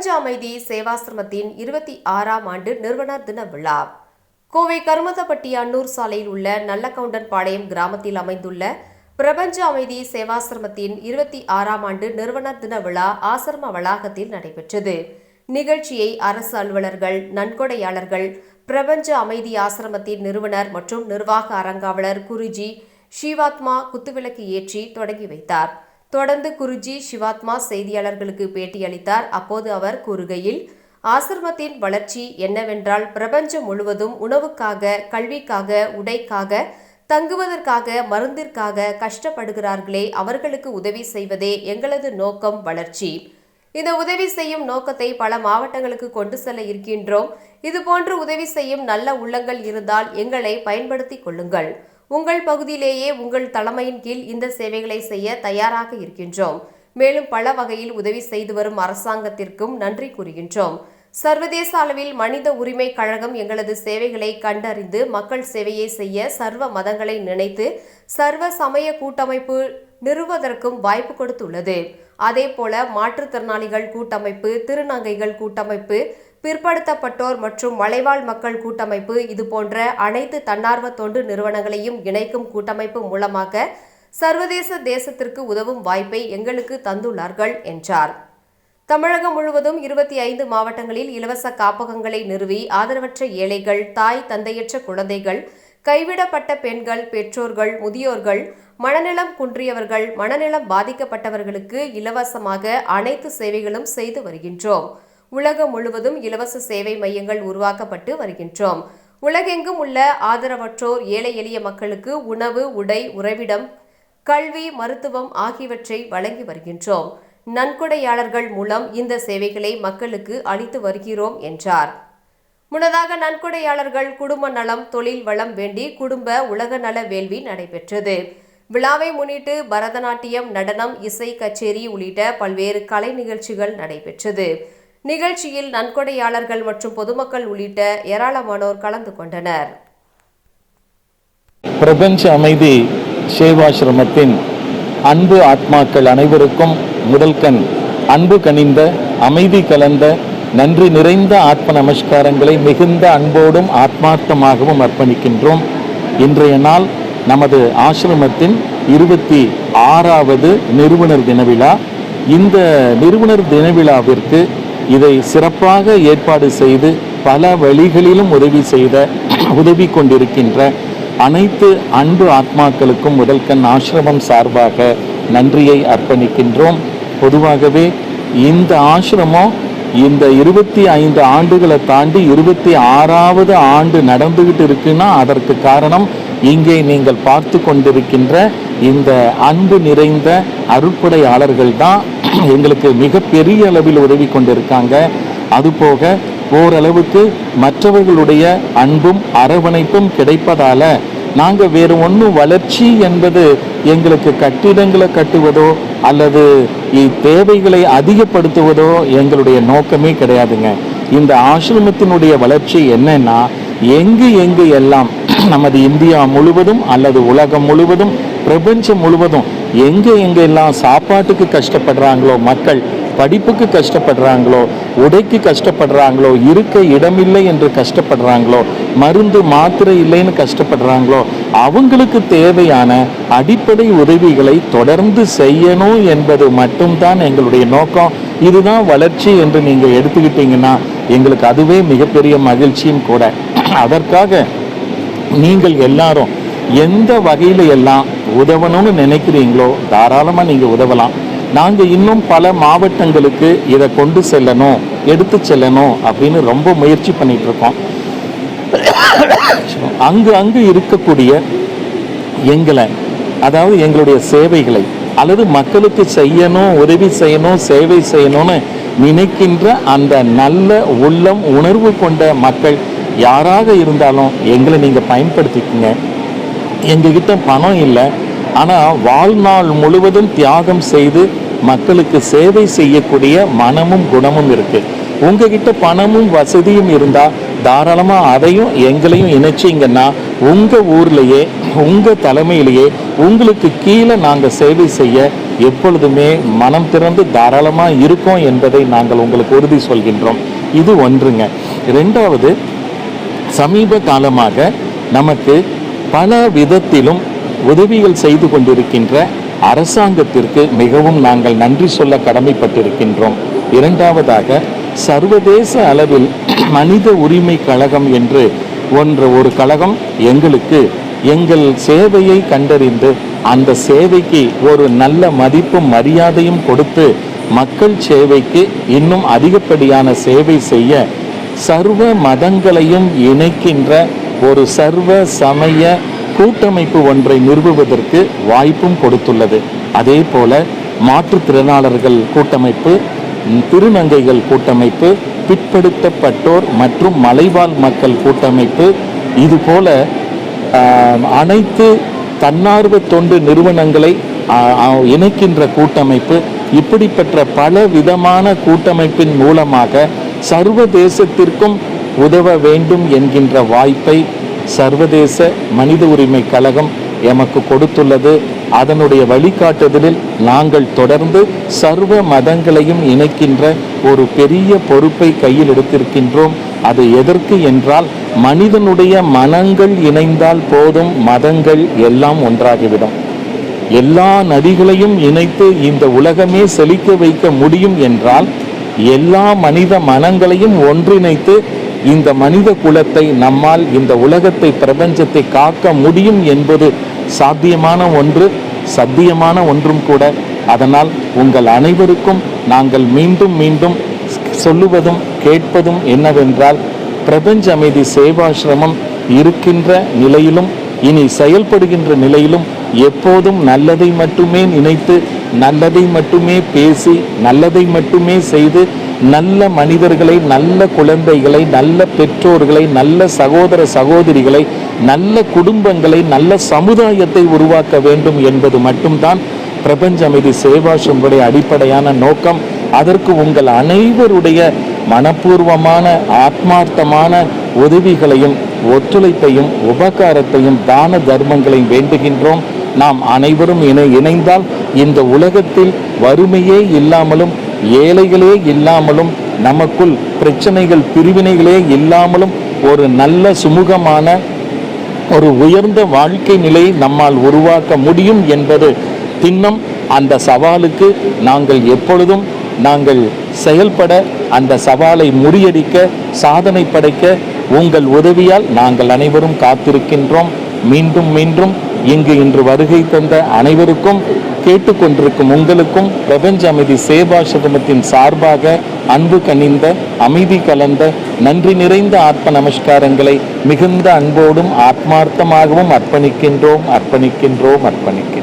பிரபஞ்ச அமைதி சேவாசிரமத்தின் இருபத்தி ஆறாம் ஆண்டு நிறுவனர் தின விழா. கோவை கருமதப்பட்டி அன்னூர் சாலையில் உள்ள நல்லக்கவுண்டன் பாளையம் கிராமத்தில் அமைந்துள்ள பிரபஞ்ச அமைதி சேவாசிரமத்தின் இருபத்தி ஆறாம் ஆண்டு நிறுவனர் தின விழா ஆசிரம வளாகத்தில் நடைபெற்றது. நிகழ்ச்சியை அரசு அலுவலர்கள் நன்கொடையாளர்கள் பிரபஞ்ச அமைதி ஆசிரமத்தின் நிறுவனர் மற்றும் நிர்வாக அரங்காவலர் குருஜி சிவாத்மா குத்துவிளக்கு ஏற்றி தொடங்கி வைத்தார். தொடர்ந்து குருஜி சிவாத்மா செய்தியாளர்களுக்கு பேட்டியளித்தார். அப்போது அவர் கூறுகையில் ஆசிரமத்தின் வளர்ச்சி என்னவென்றால் பிரபஞ்சம் முழுவதும் உணவுக்காக கல்விக்காக உடைக்காக தங்குவதற்காக மருந்திற்காக கஷ்டப்படுகிறார்களே அவர்களுக்கு உதவி செய்வதே எங்களது நோக்கம் வளர்ச்சி. இந்த உதவி செய்யும் நோக்கத்தை பல மாவட்டங்களுக்கு கொண்டு செல்ல இருக்கின்றோம். இதுபோன்று உதவி செய்யும் நல்ல உள்ளங்கள் இருந்தால் எங்களை பயன்படுத்திக் கொள்ளுங்கள். உங்கள் பகுதியிலேயே உங்கள் தலைமையின் கீழ் இந்த சேவைகளை செய்ய தயாராக இருக்கின்றோம். மேலும் பல வகையில் உதவி செய்து வரும் அரசாங்கத்திற்கும் நன்றி கூறுகின்றோம். சர்வதேச அளவில் மனித உரிமை கழகம் எங்களது சேவைகளை கண்டறிந்து மக்கள் சேவையை செய்ய சர்வ மதங்களை நினைத்து சர்வ சமய கூட்டமைப்பு நிறுவதற்கும் வாய்ப்பு கொடுத்துள்ளது. அதேபோல மாற்றுத்திறனாளிகள் கூட்டமைப்பு திருநங்கைகள் கூட்டமைப்பு பிற்படுத்தப்பட்டோர் மற்றும் மலைவாழ் மக்கள் கூட்டமைப்பு இதுபோன்ற அனைத்து தன்னார்வ தொண்டு நிறுவனங்களையும் இணைக்கும் கூட்டமைப்பு மூலமாக சர்வதேச தேசத்திற்கு உதவும் வாய்ப்பை எங்களுக்கு தந்துள்ளார்கள் என்றார். தமிழகம் முழுவதும் இருபத்தி ஐந்து மாவட்டங்களில் இலவச காப்பகங்களை நிறுவி ஆதரவற்ற ஏழைகள் தாய் தந்தையற்ற குழந்தைகள் கைவிடப்பட்ட பெண்கள் பெற்றோர்கள் முதியோர்கள் மனநலம் குன்றியவர்கள் மனநலம் பாதிக்கப்பட்டவர்களுக்கு இலவசமாக அனைத்து சேவைகளும் செய்து வருகின்றோம். உலகம் முழுவதும் இலவச சேவை மையங்கள் உருவாக்கப்பட்டு வருகின்றோம். உலகெங்கும் உள்ள ஆதரவற்றோர் ஏழை எளிய மக்களுக்கு உணவு உடை உறைவிடம் கல்வி மருத்துவம் ஆகியவற்றை வழங்கி வருகின்றோம். நன்கொடையாளர்கள் மூலம் இந்த சேவைகளை மக்களுக்கு அளித்து வருகிறோம் என்றார். முன்னதாக நன்கொடையாளர்கள் குடும்ப நலம் தொழில் வளம் வேண்டி குடும்ப உலக நல வேள்வி நடைபெற்றது. விழாவை முன்னிட்டு பரதநாட்டியம் நடனம் இசை கச்சேரி உள்ளிட்ட பல்வேறு கலை நிகழ்ச்சிகள் நடைபெற்றது. நிகழ்ச்சியில் நன்கொடையாளர்கள் மற்றும் பொதுமக்கள் உள்ளிட்ட ஏராளமானோர் கலந்து கொண்டனர். பிரபஞ்ச அமைதி சேவாசிரமத்தின் அன்பு ஆத்மாக்கள் அனைவருக்கும் முதல்கண் அன்பு கனிந்த அமைதி கலந்த நன்றி நிறைந்த ஆத்ம நமஸ்காரங்களை மிகுந்த அன்போடும் ஆத்மார்த்தமாகவும் அர்ப்பணிக்கின்றோம். இன்றைய நாள் நமது ஆசிரமத்தின் இருபத்தி ஆறாவது நிறுவனர் தின விழா இந்த நிறுவனர் தின விழாவிற்கு இதை சிறப்பாக ஏற்பாடு செய்து பல வழிகளிலும் உதவி செய்த உதவி கொண்டிருக்கின்ற அனைத்து அன்பு ஆத்மாக்களுக்கும் முதல்கண் ஆசிரமம் சார்பாக நன்றியை அர்ப்பணிக்கின்றோம். பொதுவாகவே இந்த ஆசிரமம் இந்த இருபத்தி ஐந்து ஆண்டுகளை தாண்டி இருபத்தி ஆறாவது ஆண்டு நடந்துகிட்டு இருக்குன்னா அதற்கு காரணம் இங்கே நீங்கள் பார்த்து கொண்டிருக்கின்ற இந்த அன்பு நிறைந்த அருட்படையாளர்கள் தான் எங்களுக்கு மிகப்பெரிய அளவில் உதவி கொண்டிருக்காங்க. அதுபோக ஓரளவுக்கு மற்றவர்களுடைய அன்பும் அரவணைப்பும் கிடைப்பதால நாங்கள் வேறு ஒன்றும் வளர்ச்சி என்பது எங்களுக்கு கட்டிடங்களை கட்டுவதோ அல்லது இ- தேவைகளை அதிகப்படுத்துவதோ எங்களுடைய நோக்கமே கிடையாதுங்க. இந்த ஆசிரமத்தினுடைய வளர்ச்சி என்னன்னா எங்கு எங்கு எல்லாம் நமது இந்தியா முழுவதும் அல்லது உலகம் முழுவதும் பிரபஞ்சம் முழுவதும் எங்கே எங்கெல்லாம் சாப்பாட்டுக்கு கஷ்டப்படுறாங்களோ மக்கள் படிப்புக்கு கஷ்டப்படுறாங்களோ உடைக்கு கஷ்டப்படுறாங்களோ இருக்க இடமில்லை என்று கஷ்டப்படுறாங்களோ மருந்து மாத்திரை இல்லைன்னு கஷ்டப்படுறாங்களோ அவங்களுக்கு தேவையான அடிப்படை உதவிகளை தொடர்ந்து செய்யணும் என்பது மட்டும்தான் எங்களுடைய நோக்கம். இதுதான் வளர்ச்சி என்று நீங்கள் எடுத்துக்கிட்டீங்கன்னா எங்களுக்கு அதுவே மிகப்பெரிய மகிழ்ச்சியும் கூட. அதற்காக நீங்கள் எல்லாரும் எந்த வகையில எல்லாம் உதவணும்னு நினைக்கிறீங்களோ தாராளமாக நீங்கள் உதவலாம். நாங்கள் இன்னும் பல மாவட்டங்களுக்கு இதை கொண்டு செல்லணும் எடுத்து செல்லணும் அப்படின்னு ரொம்ப முயற்சி பண்ணிட்டு இருக்கோம் அங்கு அங்கு இருக்கக்கூடிய எங்களை அதாவது எங்களுடைய சேவைகளை அல்லது மக்களுக்கு செய்யணும் உதவி செய்யணும் சேவை செய்யணும்னு நினைக்கின்ற அந்த நல்ல உள்ளம் உணர்வு கொண்ட மக்கள் யாராக இருந்தாலும் எங்களை நீங்கள் பயன்படுத்திக்கங்க. எங்ககிட்ட பணம் இல்லை. ஆனால் வாழ்நாள் முழுவதும் தியாகம் செய்து மக்களுக்கு சேவை செய்யக்கூடிய மனமும் குணமும் இருக்குது உங்ககிட்ட பணமும் வசதியும் இருந்தால் தாராளமாக அதையும் எங்களையும் இணைச்சிங்கன்னா உங்கள் ஊர்லேயே உங்கள் தலைமையிலேயே உங்களுக்கு கீழே நாங்கள் சேவை செய்ய எப்பொழுதுமே மனம் திறந்து தாராளமாக இருக்கோம் என்பதை நாங்கள் உங்களுக்கு உறுதி சொல்கின்றோம். இது ஒன்றுங்க. ரெண்டாவது சமீப காலமாக நமக்கு பல விதத்திலும் உதவிகள் செய்து கொண்டிருக்கின்ற அரசாங்கத்திற்கு மிகவும் நாங்கள் நன்றி சொல்ல கடமைப்பட்டிருக்கின்றோம். இரண்டாவதாக சர்வதேச அளவில் மனித உரிமை கழகம் என்று ஒன்று ஒரு கழகம் எங்களுக்கு எங்கள் சேவையை கண்டறிந்து அந்த சேவைக்கு ஒரு நல்ல மதிப்பும் மரியாதையும் கொடுத்து மக்கள் சேவைக்கு இன்னும் அதிகப்படியான சேவை செய்ய சர்வ மதங்களையும் இணைக்கின்ற ஒரு சர்வ சமய கூட்டமைப்பு ஒன்றை நிறுவுவதற்கு வாய்ப்பும் கொடுத்துள்ளது. அதே போல மாற்றுத்திறனாளர்கள் கூட்டமைப்பு திருநங்கைகள் கூட்டமைப்பு பிற்படுத்தப்பட்டோர் மற்றும் மலைவாழ் மக்கள் கூட்டமைப்பு இதுபோல அனைத்து தன்னார்வ தொண்டு நிறுவனங்களை இணைக்கின்ற கூட்டமைப்பு இப்படிப்பட்ட பல விதமான கூட்டமைப்பின் மூலமாக சர்வதேசத்திற்கும் உதவ வேண்டும் என்கின்ற வாய்ப்பை சர்வதேச மனித உரிமை கழகம் எமக்கு கொடுத்துள்ளது. அதனுடைய வழிகாட்டுதலில் நாங்கள் தொடர்ந்து சர்வ மதங்களையும் இணைக்கின்ற ஒரு பெரிய பொறுப்பை கையில் எடுத்திருக்கின்றோம். அது எதற்கு என்றால் மனிதனுடைய மனங்கள் இணைந்தால் போதும் மதங்கள் எல்லாம் ஒன்றாகிவிடும். எல்லா நதிகளையும் இணைத்து இந்த உலகமே செழிக்க வைக்க முடியும் என்றால் எல்லா மனித மனங்களையும் ஒன்றிணைத்து இந்த மனித குலத்தை நம்மால் இந்த உலகத்தை பிரபஞ்சத்தை காக்க முடியும் என்பது சாத்தியமான ஒன்று சத்தியமான ஒன்றும் கூட. அதனால் உங்கள் அனைவருக்கும் நாங்கள் மீண்டும் மீண்டும் சொல்லுவதும் கேட்பதும் என்னவென்றால் பிரபஞ்ச அமைதி சேவாசிரமம் இருக்கின்ற நிலையிலும் இனி செயல்படுகின்ற நிலையிலும் எப்போதும் நல்லதை மட்டுமே நினைத்து நல்லதை மட்டுமே பேசி நல்லதை மட்டுமே செய்து நல்ல மனிதர்களை நல்ல குழந்தைகளை நல்ல பெற்றோர்களை நல்ல சகோதர சகோதரிகளை நல்ல குடும்பங்களை நல்ல சமுதாயத்தை உருவாக்க வேண்டும் என்பது மட்டும்தான் பிரபஞ்ச அமைதி சேவாசனுடைய அடிப்படையான நோக்கம். அதற்கு உங்கள் அனைவருடைய மனப்பூர்வமான ஆத்மார்த்தமான உதவிகளையும் ஒத்துழைப்பையும் உபகாரத்தையும் தான தர்மங்களையும் வேண்டுகின்றோம். நாம் அனைவரும் இணை இணைந்தால் இந்த உலகத்தில் வறுமையே இல்லாமலும் ஏழைகளே இல்லாமலும் நமக்குள் பிரச்சனைகள் பிரிவினைகளே இல்லாமலும் ஒரு நல்ல சுமூகமான ஒரு உயர்ந்த வாழ்க்கை நிலையை நம்மால் உருவாக்க முடியும் என்பது திண்ணம். அந்த சவாலுக்கு நாங்கள் எப்பொழுதும் நாங்கள் செயல்பட அந்த சவாலை முறியடிக்க சாதனை படைக்க உங்கள் உதவியால் நாங்கள் அனைவரும் காத்திருக்கின்றோம். மீண்டும் மீண்டும் இங்கு இன்று வருகை தந்த அனைவருக்கும் கேட்டுக்கொண்டிருக்கும் உங்களுக்கும் பிரபஞ்ச அமைதி சேவாசிரமத்தின் சார்பாக அன்பு கனிந்த அமைதி கலந்த நன்றி நிறைந்த ஆத்ம நமஸ்காரங்களை மிகுந்த அன்போடும் ஆத்மார்த்தமாகவும் அர்ப்பணிக்கின்றோம் அர்ப்பணிக்கின்றோம் அர்ப்பணிக்கின்றோம்.